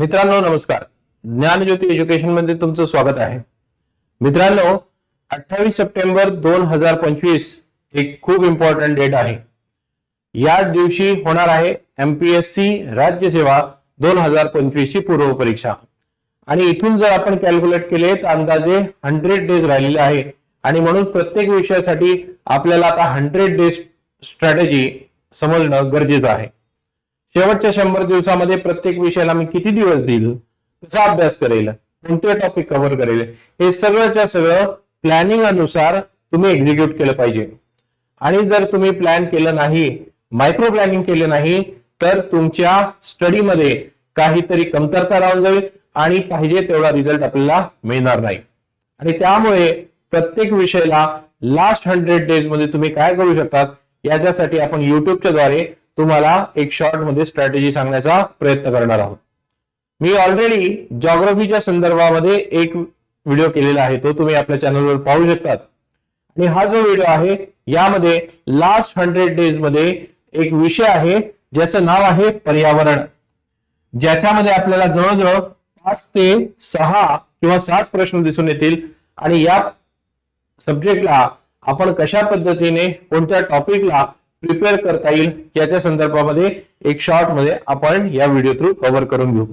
मित्रांनो नमस्कार. ज्ञानज्योती एज्युकेशनमध्ये तुमचं स्वागत आहे. मित्रांनो अठ्ठावीस सप्टेंबर दोन हजार पंचवीस एक खूप इम्पॉर्टंट डेट आहे. या दिवशी होणार आहे एमपीएससी राज्यसेवा दोन हजार पंचवीस ची पूर्व परीक्षा. आणि इथून जर आपण कॅल्क्युलेट केले तर अंदाजे हंड्रेड डेज राहिलेले आहे. आणि म्हणून प्रत्येक विषयासाठी आपल्याला आता हंड्रेड डेज स्ट्रॅटेजी समजणं गरजेचं आहे. शेवटच्या शंभर दिवसामध्ये प्रत्येक विषयाला मी किती दिवस देईल? कसा अभ्यास करेल? कोणते टॉपिक कव्हर करेल? हे सगळंच्या सगळं प्लॅनिंग अनुसार तुम्ही एक्झिक्यूट केलं पाहिजे. आणि जर तुम्ही प्लॅन केलं नाही मायक्रो प्लॅनिंग केलं नाही तर तुमच्या स्टडीमध्ये काहीतरी कमतरता राहून जाईल आणि पाहिजे तेवढा रिझल्ट आपल्याला मिळणार नाही. आणि त्यामुळे प्रत्येक विषयाला लास्ट हंड्रेड डेजमध्ये तुम्ही काय करू शकतात? याच्यासाठी आपण युट्यूबच्या द्वारे तुम्हाला एक शॉर्टमध्ये स्ट्रॅटेजी सांगण्याचा प्रयत्न करणार आहोत. मी ऑलरेडी जॉग्रफीच्या संदर्भामध्ये एक व्हिडिओ केलेला आहे तो तुम्ही आपल्या चॅनलवर पाहू शकतात. आणि हा जो व्हिडिओ आहे यामध्ये लास्ट हंड्रेड डेजमध्ये एक विषय आहे ज्याचं नाव आहे पर्यावरण. ज्याच्यामध्ये आपल्याला जवळजवळ पाच ते सहा किंवा सात प्रश्न दिसून येतील. आणि या सब्जेक्टला आपण कशा पद्धतीने कोणत्या टॉपिकला प्रिपेअर करता येईल याच्या संदर्भामध्ये एक शॉर्टमध्ये आपण या व्हिडिओ थ्रू कव्हर करून घेऊ.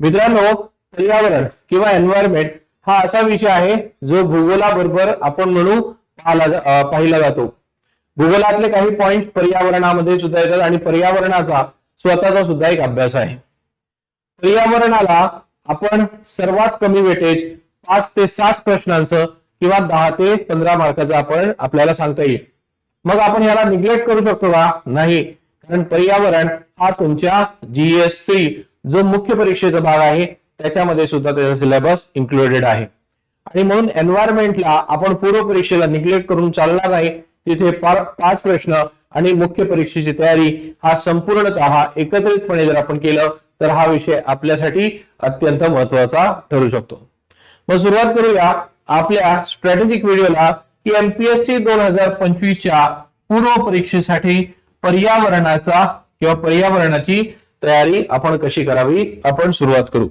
मित्रांनो पर्यावरण किंवा एन्व्हायरमेंट हा असा विषय आहे जो भूगोलाबरोबर आपण म्हणू पाहिला पाहिला जातो. भूगोलातले काही पॉइंट पर्यावरणामध्ये सुद्धा येतात आणि पर्यावरणाचा स्वतःचा सुद्धा एक अभ्यास आहे. पर्यावरणाला आपण सर्वात कमी वेटेज पाच ते सात प्रश्नांचं किंवा दहा ते पंधरा मार्काचं आपण आपल्याला सांगता येईल. मग आपण याला निग्लेक्ट करू शकतो का? नाही. कारण पर्यावरण हा तुमच्या जीएससी जो मुख्य परीक्षेचा भाग आहे त्याच्यामध्ये सुद्धा त्याचा सिलेबस इन्क्लुडेड आहे. आणि म्हणून एन्व्हायरमेंटला आपण पूर्व परीक्षेला निग्लेक्ट करून चालणार नाही तिथे पाच प्रश्न आणि मुख्य परीक्षेची तयारी हा संपूर्णतः एकत्रितपणे जर आपण केलं तर हा विषय आपल्यासाठी अत्यंत महत्त्वाचा ठरू शकतो. मग सुरुवात करूया आपल्या स्ट्रॅटेजिक व्हिडिओला की एमपीएससी दोन हजार पंचवीसच्या पूर्व परीक्षेसाठी पर्यावरणाचा किंवा पर्यावरणाची तयारी आपण कशी करावी आपण सुरुवात करू.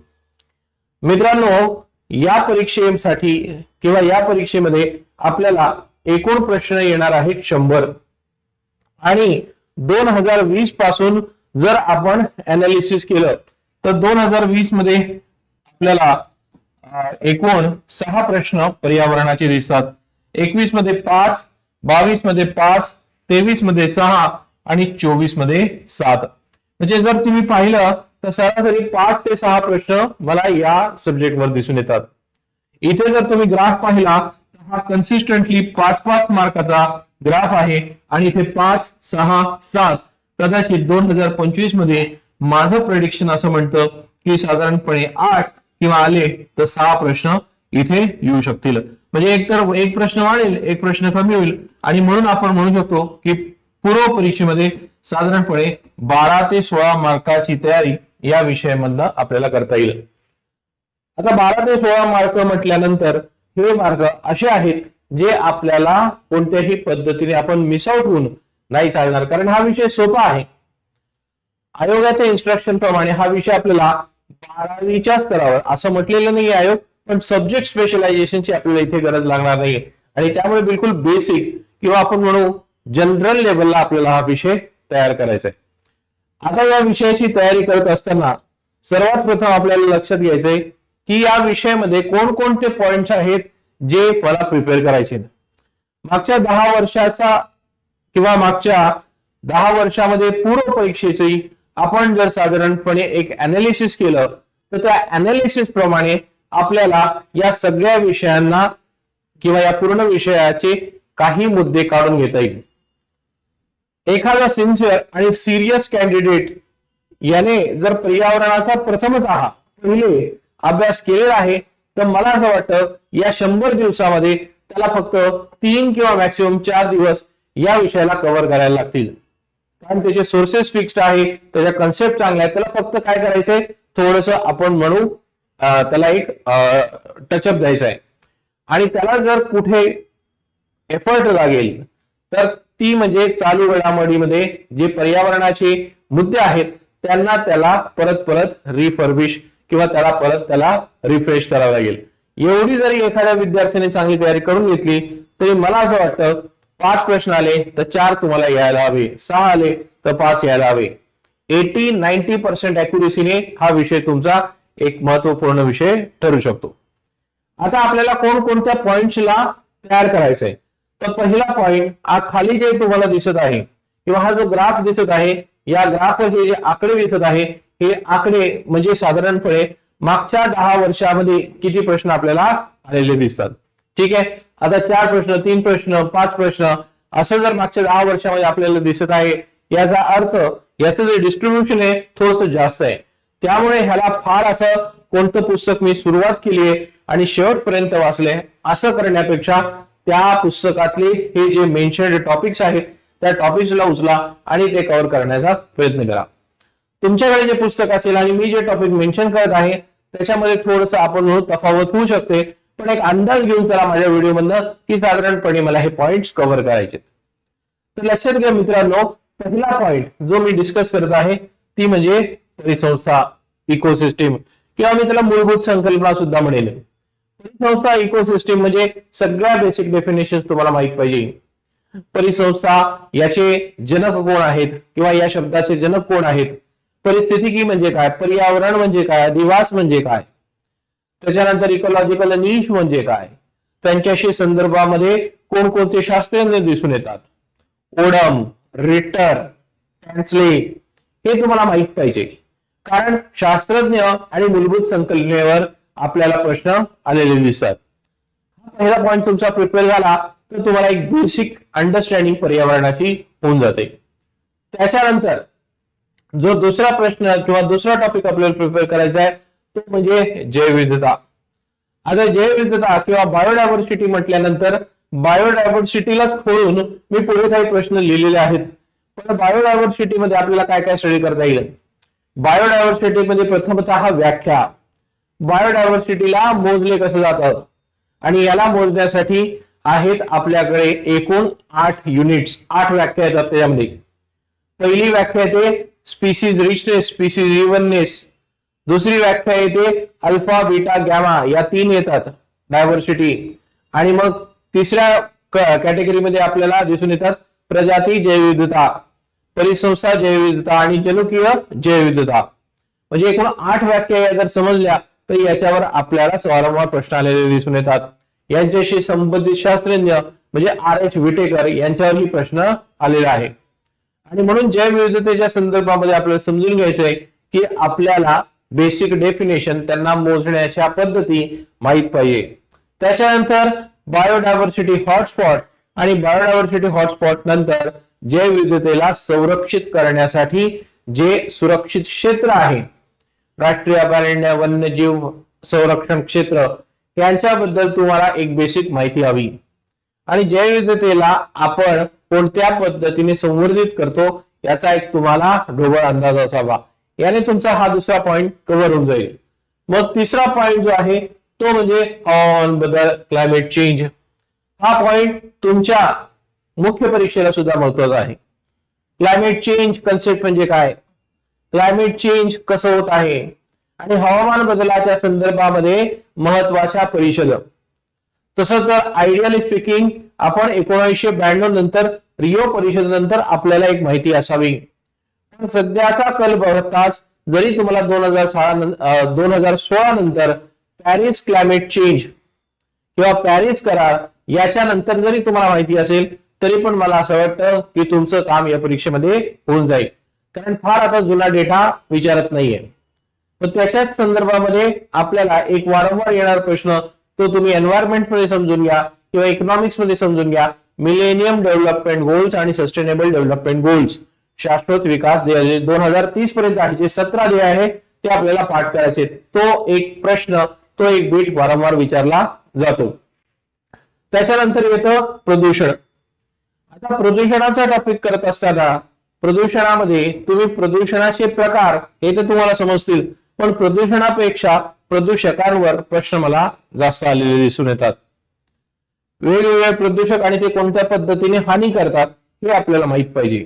मित्रांनो या परीक्षेसाठी किंवा या परीक्षेमध्ये आपल्याला एकूण प्रश्न येणार आहेत शंभर. आणि दोन हजार वीसपासून जर आपण अनालिसिस केलं तर दोन हजार वीसमध्ये आपल्याला एकूण सहा प्रश्न पर्यावरणाचे दिसतात. एकवीसमध्ये पाच बावीसमध्ये पाच तेवीसमध्ये सहा आणि चोवीसमध्ये सात. म्हणजे जर तुम्ही पाहिलं तर सरासरी पाच ते सहा प्रश्न मला या सब्जेक्टवर दिसून येतात. इथे जर तुम्ही ग्राफ पाहिला तर हा कन्सिस्टंटली पाच पाच मार्काचा ग्राफ आहे आणि इथे पाच सहा सात कदाचित दोन हजार पंचवीसमध्ये माझं प्रेडिक्शन असं म्हणतं की साधारणपणे आठ किंवा आले तर सहा प्रश्न इथे येऊ शकतील. म्हणजे एक तर एक प्रश्न वाढेल एक प्रश्न कमी होईल. आणि म्हणून आपण म्हणू शकतो की पूर्व परीक्षेमध्ये साधारणपणे बारा ते सोळा मार्काची तयारी या विषयामधनं आपल्याला करता येईल. आता बारा ते सोळा मार्क म्हटल्यानंतर हे मार्क असे आहेत जे आपल्याला कोणत्याही पद्धतीने आपण मिसआउट होऊन नाही चालणार. कारण हा विषय सोपा आहे. आयोगाच्या इन्स्ट्रक्शन प्रमाणे हा विषय आपल्याला बारावीच्या स्तरावर असं म्हटलेलं नाही आयोग पण सब्जेक्ट स्पेशलायझेशनची आपल्याला इथे गरज लागणार नाही आणि त्यामुळे बिलकुल बेसिक किंवा आपण म्हणू जनरल लेवलला आपल्याला हा विषय तयार करायचा आहे आता या विषयाची तयारी करत असताना सर्वात प्रथम आपल्याला लक्षात घ्यायचंय की या विषयामध्ये कोणकोणते पॉइंट्स आहेत जे मला प्रिपेअर करायचे मागच्या दहा वर्षाचा किंवा मागच्या दहा वर्षामध्ये पूर्व परीक्षेची आपण जर साधारणपणे एक अनालिसिस केलं तर त्या अनालिसिस प्रमाणे आपल्याला या सगळ्या विषयांना किंवा या पूर्ण विषयाचे काही मुद्दे काढून घेता येईल. एखादा सिन्सिअर आणि सिरियस कॅन्डिडेट याने जर पर्यावरणाचा प्रथमत पहिले अभ्यास केलेला आहे तर मला असं वाटतं या शंभर दिवसामध्ये त्याला फक्त तीन किंवा मॅक्सिमम चार दिवस या विषयाला कव्हर करायला लागतील. कारण त्याचे सोर्सेस फिक्स्ड आहे त्याच्या कन्सेप्ट चांगल्या आहेत त्याला फक्त काय करायचंय? थोडस आपण म्हणू त्याला एक टचअप द्यायचा आहे. आणि त्याला जर कुठे एफर्ट लागेल तर ती म्हणजे चालू घडामोडीमध्ये जे पर्यावरणाचे मुद्दे आहेत त्यांना त्याला परत परत रिफर्बिश किंवा त्याला परत त्याला रिफ्रेश करावं लागेल. एवढी जरी एखाद्या विद्यार्थ्याने चांगली तयारी करून घेतली तरी मला असं वाटतं पाच प्रश्न आले तर चार तुम्हाला यायला हवे. सहा आले तर पाच यायला हवे. एटी नाईन्टी पर्सेंट अॅक्युरेसीने हा विषय तुमचा एक महत्त्वपूर्ण विषय ठरू शकतो. आता आपल्याला कोणकोणत्या पॉइंट्सला तयार करायचंय? तर पहिला पॉइंट हा खाली जे तुम्हाला दिसत आहे किंवा हा जो ग्राफ दिसत आहे या ग्राफ हे जे आकडे दिसत आहे हे आकडे म्हणजे साधारणपणे मागच्या दहा वर्षामध्ये किती प्रश्न आपल्याला आलेले दिसतात. ठीक आहे? आता चार प्रश्न तीन प्रश्न पाच प्रश्न असं जर मागच्या दहा वर्षामध्ये आपल्याला दिसत आहे याचा अर्थ याचं जे डिस्ट्रीब्युशन आहे थोडस जास्त आहे. त्यामुळे ह्याला फार असं कोणतं पुस्तक मी सुरुवात केली आहे आणि शेवटपर्यंत वाचले असं करण्यापेक्षा त्या पुस्तकातले हे जे मेन्शन्ड टॉपिक्स आहेत त्या टॉपिक्सला उचला आणि ते कव्हर करण्याचा प्रयत्न करा. तुमच्याकडे जे पुस्तक असेल आणि मी जे टॉपिक मेन्शन करत आहे त्याच्यामध्ये थोडस आपण तफावत होऊ शकते पण एक अंदाज घेऊन चला माझ्या व्हिडिओमधनं की साधारणपणे मला हे पॉइंट कव्हर करायचे तर लक्षात घ्या मित्रांनो पहिला पॉइंट जो मी डिस्कस करत आहे ती म्हणजे परिसंस्था इकोसिस्टीम किंवा मी त्याला मूलभूत संकल्पना सुद्धा म्हणेल. परिसंस्था इकोसिस्टीम म्हणजे सगळ्या बेसिक डेफिनेशन तुम्हाला माहीत पाहिजे. परिसंस्था याचे जनक कोण आहेत किंवा या शब्दाचे जनक कोण आहेत? परिस्थितिकी म्हणजे काय? पर्यावरण म्हणजे काय? अधिवास म्हणजे काय? त्याच्यानंतर इकोलॉजिकल नीश म्हणजे काय? त्यांच्याशी संदर्भामध्ये कोणकोणते शास्त्रज्ञ दिसून येतात? ओडम रिटर टॅन्सले हे तुम्हाला माहीत पाहिजे. कारण शास्त्रज्ञ आणि मूलभूत संकल्पनेवर आपल्याला प्रश्न आलेले दिसतात. पहिला पॉईंट तुमचा प्रिपेअर झाला तर तुम्हाला एक बेसिक अंडरस्टँडिंग पर्यावरणाची होऊन जाते. त्याच्यानंतर जो दुसरा प्रश्न किंवा दुसरा टॉपिक आपल्याला प्रिपेअर करायचा आहे तो म्हणजे जैवविविधता. आता जैवविविधता किंवा बायोडायव्हर्सिटी म्हटल्यानंतर बायोडायव्हर्सिटीलाच खोडून मी पुढे काही प्रश्न लिहिलेले आहेत. पण बायोडायव्हर्सिटी मध्ये आपल्याला काय काय स्टडी करता येईल? बायोडायव्हर्सिटी म्हणजे प्रथमतः व्याख्या. बायोडायव्हर्सिटीला मोजले कसं जातं? आणि याला मोजण्यासाठी आहेत आपल्याकडे एकूण आठ युनिट्स आठ व्याख्या येतात त्याच्यामध्ये. पहिली व्याख्या येते स्पीसीज रिचनेस स्पीसीज इव्हननेस दुसरी व्याख्या येते अल्फा बीटा गॅमा या तीन येतात डायव्हर्सिटी. आणि मग तिसऱ्या कॅटेगरीमध्ये आपल्याला दिसून येतात प्रजाती जैविधता परिसंस्था जैवविधता आणि जनुकीय जैवविधता म्हणजे एकूण आठ वाक्य या जर समजल्या तर याच्यावर आपल्याला वारंवार प्रश्न आलेले दिसून येतात. यांच्याशी संबंधित शास्त्रज्ञ म्हणजे आर एच विटेकर यांच्यावरही प्रश्न आलेला आहे. आणि म्हणून जैवविविधतेच्या संदर्भामध्ये आपल्याला समजून घ्यायचंय की आपल्याला बेसिक डेफिनेशन त्यांना मोजण्याच्या पद्धती माहीत पाहिजे. त्याच्यानंतर बायोडायव्हर्सिटी हॉटस्पॉट आणि बायोडायव्हर्सिटी हॉटस्पॉट नंतर जैवविविधतेला संरक्षित करण्यासाठी जे सुरक्षित क्षेत्र आहे राष्ट्रीय अभयारण्य वन्यजीव संरक्षण क्षेत्र यांच्याबद्दल तुम्हाला एक बेसिक माहिती हवी. आणि जैवविविधतेला आपण कोणत्या पद्धतीने संवर्धित करतो याचा एक तुम्हाला ढोबळ अंदाज असावा. याने तुमचा हा दुसरा पॉइंट कव्हर होऊन जाईल. मग तिसरा पॉइंट जो आहे तो म्हणजे हवामान बदल क्लायमेट चेंज हा पॉइंट तुमच्या मुख्य परीक्षेला सुद्धा महत्त्वाचा आहे. क्लायमेट चेंज कन्सेप्ट म्हणजे काय? क्लायमेट चेंज कसं होत आहे? आणि हवामान बदलाच्या संदर्भामध्ये महत्त्वाच्या परिषद. तसं तर आयडियली स्पीकिंग आपण एकोणीसशे ब्याण्णव नंतर रिओ परिषदेनंतर आपल्याला एक माहिती असावी. पण सध्याचा कल बघताच जरी तुम्हाला दोन हजार सोळा दोन हजार सोळा नंतर पॅरिस क्लायमेट चेंज किंवा पॅरिस करार याच्या नंतर जरी तुम्हाला माहिती असेल तरी पण मला असं वाटतं की तुमचं काम या परीक्षेमध्ये होऊन जाईल. कारण फार आता जुना डेटा विचारत नाहीये. मग त्याच्याच संदर्भामध्ये आपल्याला एक वारंवार येणारा प्रश्न तो तुम्ही एन्व्हायरमेंटमध्ये समजून घ्या किंवा इकॉनॉमिक्समध्ये समजून घ्या. मिलेनियम डेव्हलपमेंट गोल्स आणि सस्टेनेबल डेव्हलपमेंट गोल्स शाश्वत विकास दोन हजार तीस पर्यंत आहे जे सतरा जे आहे ते आपल्याला पाठ करायचे तो एक प्रश्न तो एक बीट वारंवार विचारला जातो. त्याच्यानंतर येतं प्रदूषण. आता प्रदूषणाचा टॉपिक करत असताना प्रदूषणामध्ये तुम्ही प्रदूषणाचे प्रकार हे तर तुम्हाला समजतील पण प्रदूषणापेक्षा प्रदूषकांवर प्रश्न मला जास्त आलेले दिसून येतात. वेगवेगळे प्रदूषक आणि ते कोणत्या पद्धतीने हानी करतात हे आपल्याला माहीत पाहिजे.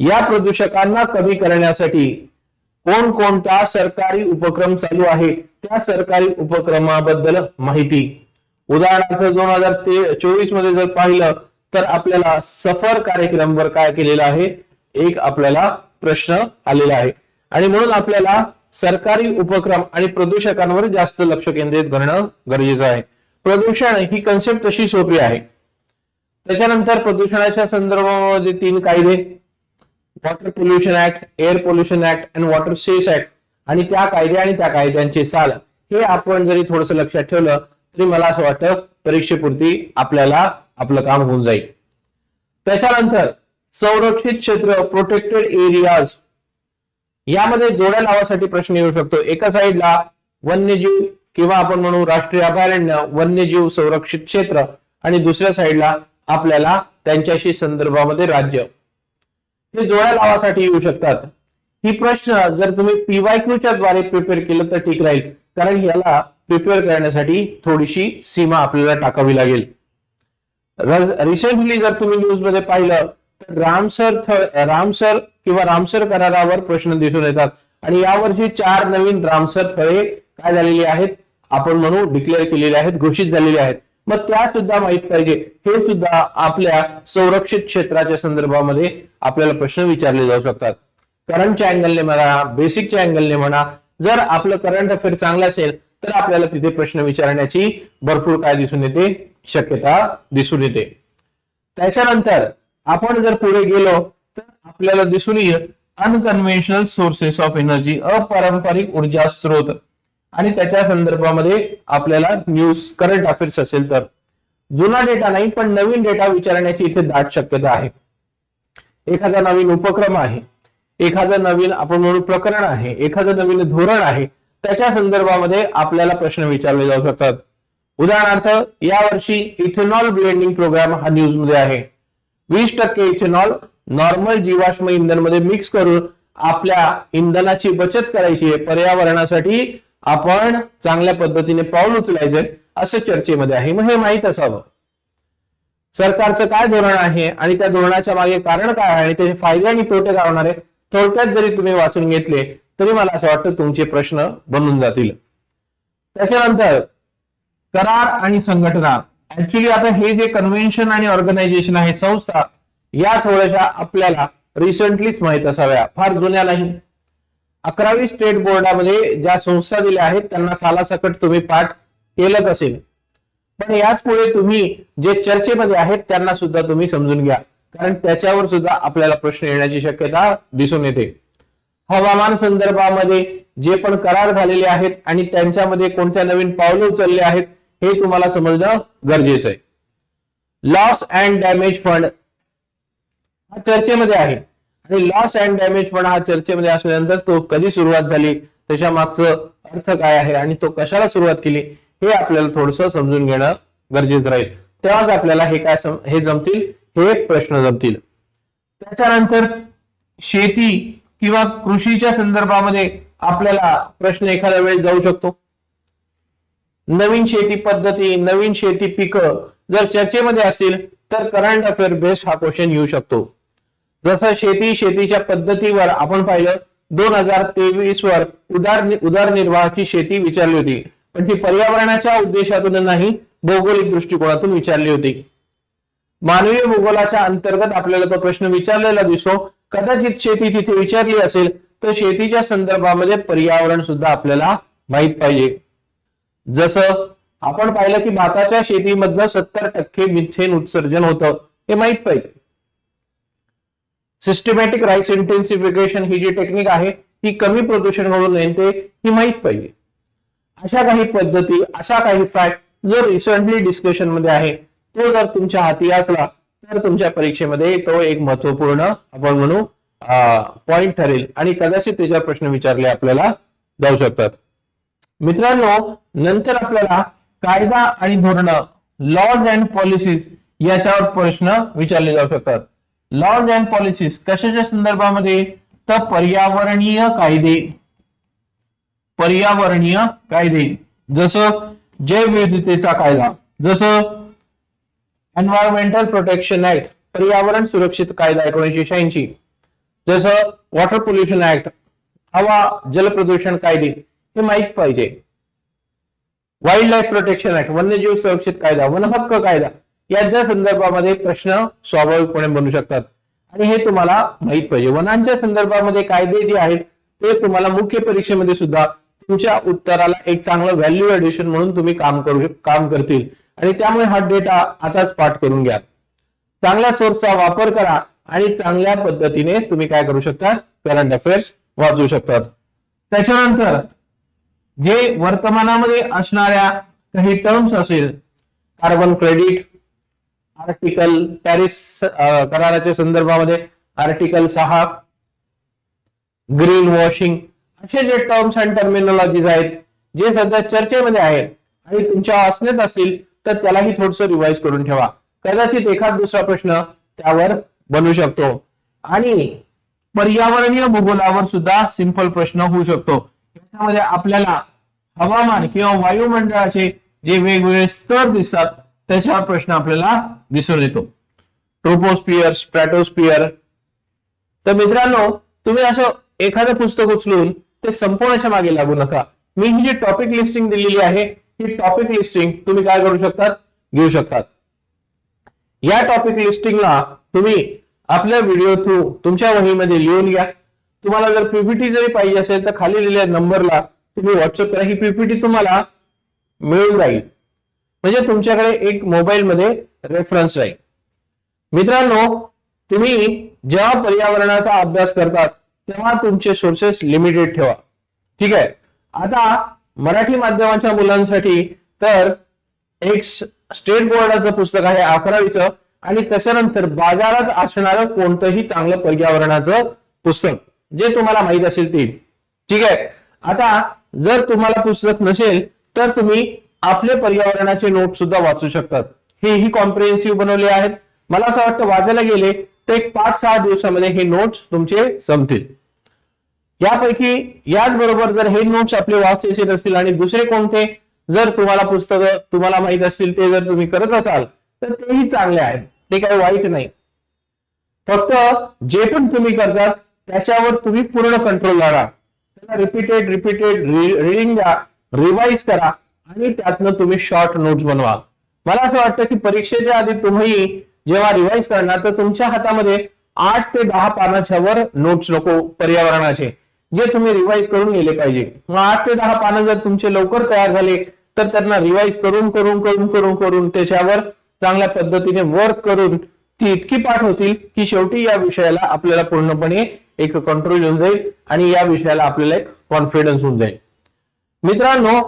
या प्रदूषकांना कमी करण्यासाठी कोणकोणता सरकारी उपक्रम चालू आहे त्या सरकारी उपक्रमाबद्दल माहिती. उदाहरणार्थ दोन हजार ते चोवीसमध्ये जर पाहिलं तर आपल्याला सफर कार्यक्रमवर काय केलेलं आहे? एक आपल्याला प्रश्न आलेला आहे. आणि म्हणून आपल्याला सरकारी उपक्रम आणि प्रदूषकांवर जास्त लक्ष केंद्रित करणं गरजेचं आहे. प्रदूषण ही कन्सेप्ट तशी सोपी आहे. त्याच्यानंतर प्रदूषणाच्या संदर्भामध्ये तीन कायदे. Water pollution act air pollution act and water cess act आणि त्या कायदे आणि त्या कायद्यांचे साल. हे आपण जरी थोडस लक्षात ठेवलं तरी मला असं वाटतं परीक्षेपुरती आपल्याला आपलं काम होऊन जाईल. त्याच्यानंतर संरक्षित क्षेत्र प्रोटेक्टेड एरियाज यामध्ये जोड्या लावासाठी प्रश्न येऊ शकतो. एका साईडला वन्यजीव किंवा आपण म्हणू राष्ट्रीय अभयारण्य वन्यजीव संरक्षित क्षेत्र आणि दुसऱ्या साईडला आपल्याला त्यांच्याशी संदर्भामध्ये राज्य. हे जोड्या लावासाठी येऊ शकतात. ही प्रश्न जर तुम्ही पीवायक्यूच्या द्वारे प्रिपेअर केलं तर ठीक राहील. कारण याला प्रिपेअर करण्यासाठी थोडीशी सीमा आपल्याला टाकावी लागेल. रिसेंटली जर तुम्ही न्यूजमध्ये पाहिलं तर रामसर रामसर किंवा रामसर करारावर प्रश्न दिसून येतात. आणि यावर्षी चार नवीन रामसर थळे काय झालेली आहेत? आपण म्हणू डिक्लेअर केलेले आहेत घोषित झालेले आहेत. मग त्या सुद्धा माहीत पाहिजे. हे सुद्धा आपल्या संरक्षित क्षेत्राच्या संदर्भामध्ये आपल्याला प्रश्न विचारले जाऊ शकतात. करंटच्या अँगलने म्हणा बेसिकच्या अँगलने म्हणा जर आपलं करंट अफेअर चांगलं असेल तर आपल्याला तिथे प्रश्न विचारण्याची भरपूर काय दिसून येते. शक्यता दिसून येते. त्याच्यानंतर आपण जर पुढे गेलो तर आपल्याला दिसून येईल अनकन्व्हेन्शनल सोर्सेस ऑफ एनर्जी अपारंपरिक ऊर्जा स्रोत. आणि त्याच्या संदर्भामध्ये आपल्याला न्यूज करंट अफेअर्स असेल तर. जुना डेटा नाही पण नवीन डेटा विचारण्याची इथे दाट शक्यता आहे. एखादा नवीन उपक्रम आहे एखादं नवीन आपण म्हणून प्रकरण आहे एखादं नवीन धोरण आहे त्याच्या संदर्भामध्ये आपल्याला प्रश्न विचारले जाऊ शकतात. उदाहरणार्थ यावर्षी इथेनॉल ब्लेंडिंग प्रोग्राम हा न्यूजमध्ये आहे. वीस टक्के इथेनॉल नॉर्मल जीवाश्म इंधनमध्ये मिक्स करून आपल्या इंधनाची बचत करायची आहे. पर्यावरणासाठी आपण चांगल्या पद्धतीने पाऊल उचलायचंय असं चर्चेमध्ये आहे. मग हे माहीत असावं. सरकारचं काय धोरण आहे आणि त्या धोरणाच्या मागे कारण काय आहे आणि त्याचे फायदे आणि तोटे काय होणार आहे थोडक्यात जरी तुम्ही वाचून घेतले तरी मला असं वाटतं तुमचे प्रश्न बनून जातील. त्याच्यानंतर करार आणि संघटना. ऍक्च्युली आता हे जे कन्व्हेन्शन आणि ऑर्गनायझेशन आहे संस्था या थोड्याशा आपल्याला रिसेंटलीच माहीत असाव्या. फार जुन्या नाही. अकरावी स्टेट बोर्डामध्ये ज्या संस्था दिल्या आहेत त्यांना सालासकट तुम्ही पाठ केलंच असेल. पण याच पुढे तुम्ही जे चर्चेमध्ये आहेत त्यांना सुद्धा तुम्ही समजून घ्या. कारण त्याच्यावर सुद्धा आपल्याला प्रश्न येण्याची शक्यता दिसून येते. हवामान संदर्भामध्ये जे पण करार झालेले आहेत आणि त्यांच्यामध्ये कोणत्या नवीन पावलं उचलले आहेत हे तुम्हाला समजणं गरजेचं आहे. लॉस अँड डॅमेज फंड हा चर्चेमध्ये आहे. आणि लॉस अँड डॅमेज फंड हा चर्चेमध्ये असल्यानंतर तो कधी सुरुवात झाली त्याच्या मागचं अर्थ काय आहे आणि तो कशाला सुरुवात केली हे आपल्याला थोडस समजून घेणं गरजेचं राहील. तेव्हाच आपल्याला हे काय हे जमतील? हे प्रश्न जमतील. त्याच्यानंतर शेती किंवा कृषीच्या संदर्भामध्ये आपल्याला प्रश्न एखाद्या वेळेस जाऊ शकतो. नवीन शेती पद्धती नवीन शेती पिकं जर चर्चेमध्ये असेल तर करंट अफेअर बेस्ड हा क्वेश्चन येऊ शकतो. जसं शेती शेतीच्या पद्धतीवर आपण पाहिलं दोन हजार तेवीस वर उदार उदरनिर्वाहाची शेती विचारली होती. पण ती पर्यावरणाच्या उद्देशातून नाही भौगोलिक दृष्टिकोनातून विचारली होती. मानवीय भूगोलाच्या अंतर्गत आपल्याला तो प्रश्न विचारलेला दिसतो. कदाचित शेती तिथे विचारली असेल तर शेतीच्या संदर्भामध्ये पर्यावरण सुद्धा आपल्याला माहीत पाहिजे. जसं आपण पाहिलं की भाताच्या शेतीमधनं सत्तर टक्के मिथेन उत्सर्जन होतं हे माहीत पाहिजे. सिस्टमॅटिक राईस इंटेन्सिफिकेशन ही जी टेक्निक आहे ती कमी प्रदूषण घडून येते ही माहीत पाहिजे. अशा काही पद्धती असा काही फॅक्ट जो रिसेंटली डिस्कशनमध्ये आहे तो जर तुमच्या हाती असला तर तुमच्या परीक्षेमध्ये तो एक महत्त्वपूर्ण आपण म्हणू पॉइंट ठरेल. आणि कदाचित त्याच्यावर प्रश्न विचारले आपल्याला जाऊ शकतात. मित्रांनो नंतर आपल्याला कायदा आणि धोरण लॉज अँड पॉलिसीज याच्यावर प्रश्न विचारले जाऊ शकतात. लॉज अँड पॉलिसीज कशाच्या संदर्भामध्ये? तर पर्यावरणीय कायदे. पर्यावरणीय कायदे. जसं जैवविविधतेचा कायदा जसं एन्व्हायरमेंटल प्रोटेक्शन ऍक्ट पर्यावरण सुरक्षित कायदा एकोणीसशे शहाऐंशी. जसं वॉटर पोल्युशन ऍक्ट हवा जल प्रदूषण कायदे. हे माहीत पाहिजे. वाईल्ड लाईफ प्रोटेक्शन ऍक्ट वन्यजीव सुरक्षित कायदा वन हक्क कायदा यांच्या संदर्भामध्ये प्रश्न स्वाभाविकपणे बनू शकतात. आणि हे तुम्हाला माहीत पाहिजे. वनांच्या संदर्भामध्ये कायदे जे आहेत ते तुम्हाला मुख्य परीक्षेमध्ये सुद्धा तुमच्या उत्तराला एक चांगलं व्हॅल्यू एडिशन म्हणून तुम्ही काम करू काम करतील. आणि त्यामुळे हा डेटा आताच पाठ करून घ्या. चांगल्या सोर्सचा वापर करा आणि चांगल्या पद्धतीने तुम्ही काय करू शकता? करंट अफेअर्स वाचू शकतात. त्याच्यानंतर जे वर्तमानामध्ये असणाऱ्या काही टर्म्स असेल कार्बन क्रेडिट आर्टिकल पॅरिस कराराच्या संदर्भामध्ये आर्टिकल सहा ग्रीन वॉशिंग असे जे टर्म्स अँड टर्मिनॉलॉजीज आहेत जे सध्या चर्चेमध्ये आहेत आणि तुमच्या वाचण्यात असतील तर त्यालाही थोडस रिवाइज करून ठेवा. कदाचित एखाद दुसरा प्रश्न त्यावर बनू शकतो. आणि पर्यावरणीय भूगोलावर सुद्धा सिंपल प्रश्न होऊ शकतो. त्याच्यामध्ये आपल्याला हवामान किंवा वायुमंडळाचे जे वेगवेगळे स्तर दिसतात त्याच्यावर प्रश्न आपल्याला दिसून येतो. ट्रोपोस्पियर स्ट्रॅटोस्पियर तर मित्रांनो तुम्ही असं एखादं पुस्तक उचलून ते संपवण्याच्या मागे लागू नका. मी ही जी टॉपिक लिस्टिंग दिलेली आहे ही टॉपिक लिस्टिंग तुम्ही काय करू शकतात? घेऊ शकतात. या टॉपिक लिस्टिंगला तुम्ही आपल्या व्हिडिओ थ्रू तुमच्या वहीमध्ये लिहून घ्या. तुम्हाला जर पीपीटी जरी पाहिजे असेल तर खाली दिलेल्या नंबरला तुम्ही व्हॉट्सअप करा. ही पीपीटी तुम्हाला मिळून जाईल म्हणजे तुमच्याकडे एक मोबाईलमध्ये रेफरन्स राहील. मित्रांनो तुम्ही जेव्हा पर्यावरणाचा अभ्यास करतात तेव्हा तुमचे सोर्सेस लिमिटेड ठेवा. ठीक आहे? आता मराठी माध्यमाच्या मुलांसाठी तर एक स्टेट बोर्डाचं पुस्तक आहे अकरावीचं. आणि त्याच्यानंतर बाजारात असणारं कोणतंही चांगलं पर्यावरणाचं पुस्तक. जे तुम्हाला माहीत असेल ते. ठीक आहे? आता जर तुम्हाला पुस्तक नसेल तर तुम्ही आपले पर्यावरणाचे नोट सुद्धा वाचू शकतात. हे ही कॉम्प्रिहेन्सिव्ह बनवले आहेत. मला असं वाटतं वाचायला गेले तर एक पाच सहा दिवसामध्ये हे नोट्स तुमचे संपतील. यापैकी याचबरोबर जर हे नोट्स आपले वाचायचे नसतील आणि दुसरे कोणते जर तुम्हाला पुस्तकं तुम्हाला माहीत असतील ते जर तुम्ही करत असाल तर तेही चांगले आहेत. ते काही वाईट नाही. फक्त जे पण तुम्ही करतात त्याच्यावर तुम्ही पूर्ण कंट्रोल राहा त्याला रिपीटेड रिपीटेड रिडिंग द्या रिवाइज करा आणि त्यातनं तुम्ही शॉर्ट नोट्स बनवा. मला असं वाटतं की परीक्षेच्या आधी तुम्ही जेव्हा रिवाइज करणार तर तुमच्या हातामध्ये आठ ते दहा पानाच्या वर नोट्स नको पर्यावरणाचे जे तुम्ही रिवाइज करून गेले पाहिजे. मग आठ ते दहा पानं जर तुमचे लवकर तयार झाले तर त्यांना रिवाइज करून करून करून करून करून त्याच्यावर चांगल्या पद्धतीने वर्क करून ती इतकी पाठ होतील की शेवटी या विषयाला आपल्याला पूर्णपणे एक कंट्रोल येऊन जाईल आणि या विषयाला आपल्याला एक कॉन्फिडन्स होऊन जाईल. मित्रांनो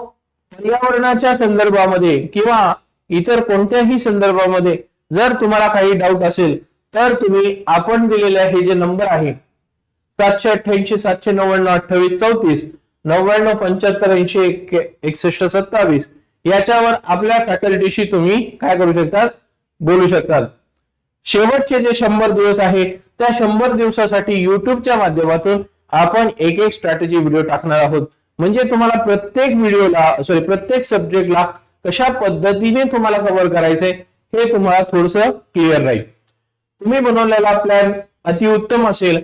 पर्यावरणाच्या संदर्भामध्ये किंवा इतर कोणत्याही संदर्भामध्ये जर तुम्हाला काही डाऊट असेल तर तुम्ही आपण दिलेले हे जे नंबर आहे सातशे अठ्ठ्याऐंशी सातशे नव्याण्णव अठ्ठावीस चौतीस नव्याण्णव पंच्याहत्तर ऐंशी एकसष्ट सत्तावीस याच्यावर आपल्या फॅकल्टीशी तुम्ही काय करू शकतात बोलू शकतात शेवटचे जे शंभर दिवस आहे त्या शंभर दिवसासाठी युट्यूबच्या माध्यमातून आपण एक एक स्ट्रॅटेजी व्हिडिओ टाकणार आहोत. म्हणजे तुम्हाला प्रत्येक व्हिडिओला सॉरी प्रत्येक सब्जेक्टला कशा पद्धतीने तुम्हाला कव्हर करायचंय हे तुम्हाला थोडस क्लिअर राहील. तुम्ही बनवलेला प्लॅन अतिउत्तम असेल.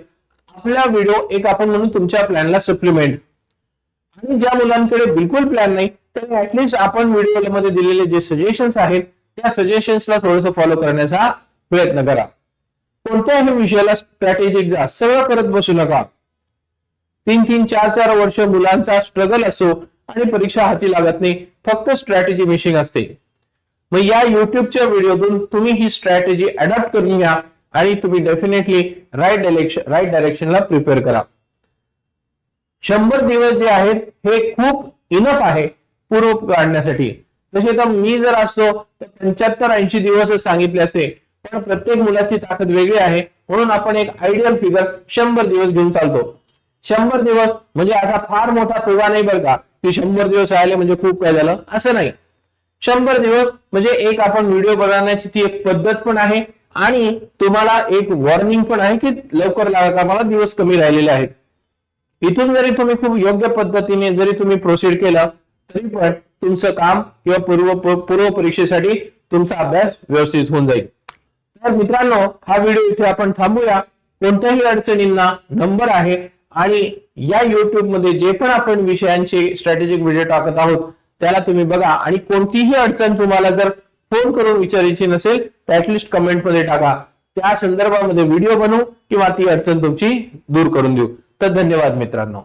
आपला व्हिडिओ एक आपण म्हणून तुमच्या प्लॅनला सप्लिमेंट आणि ज्या मुलांकडे बिलकुल प्लॅन नाही तर ऍटलिस्ट आपण व्हिडिओमध्ये दिलेले जे सजेशन्स आहेत त्या सजेशन्सला थोडंसं फॉलो करण्याचा प्रयत्न करा. कोणत्याही विषयाला स्ट्रॅटेजिक जा सगळं करत बसू नका. तीन तीन चार चार वर्ष मुलांचा स्ट्रगल असो आणि परीक्षा हाती लागत नाही फक्त स्ट्रॅटेजी मिशिंग असते. मग या युट्यूबच्या व्हिडिओतून तुम्ही ही स्ट्रॅटेजी अडॉप्ट करून घ्या आणि तुम्ही डेफिनेटली राईट डायरेक्शन राईट डायरेक्शनला प्रिपेअर करा. शंभर दिवस जे आहेत हे खूप इनफ आहे पूर्व काढण्यासाठी. तसे तर मी जर असतो तर पंच्याहत्तर ऐंशी दिवस सांगितले असते. पण प्रत्येक मुलाची ताकद वेगळी आहे. म्हणून आपण एक आयडियल फिगर शंभर दिवस घेऊन चालतो. शंभर दिवस म्हणजे असा फार मोठा फुगा नाही बरं का की शंभर दिवस राहिले म्हणजे खूप काय झालं? असं नाही. शंभर दिवस म्हणजे एक आपण व्हिडिओ बनवण्याची ती एक पद्धत पण आहे आणि तुम्हाला एक वॉर्निंग पण आहे की लवकर लागा मला दिवस कमी राहिलेले आहेत. इथून जरी तुम्ही खूप योग्य पद्धतीने जरी तुम्ही प्रोसीड केलं तरी पण तुमचं काम किंवा पूर्व पूर्व परीक्षेसाठी तुमचा अभ्यास व्यवस्थित होऊन जाईल. तर मित्रांनो हा व्हिडिओ इथे आपण थांबूया. कोणत्याही अडचणींना नंबर आहे आणि या युट्यूबमध्ये जे पण आपण विषयांचे स्ट्रॅटेजिक व्हिडिओ टाकत आहोत त्याला तुम्ही बघा. आणि कोणतीही अडचण तुम्हाला जर फोन करून विचारायची नसेल तर ऍटलिस्ट कमेंटमध्ये टाका. त्या संदर्भामध्ये व्हिडिओ बनवू किंवा ती अडचण तुमची दूर करून देऊ. तर धन्यवाद मित्रांनो.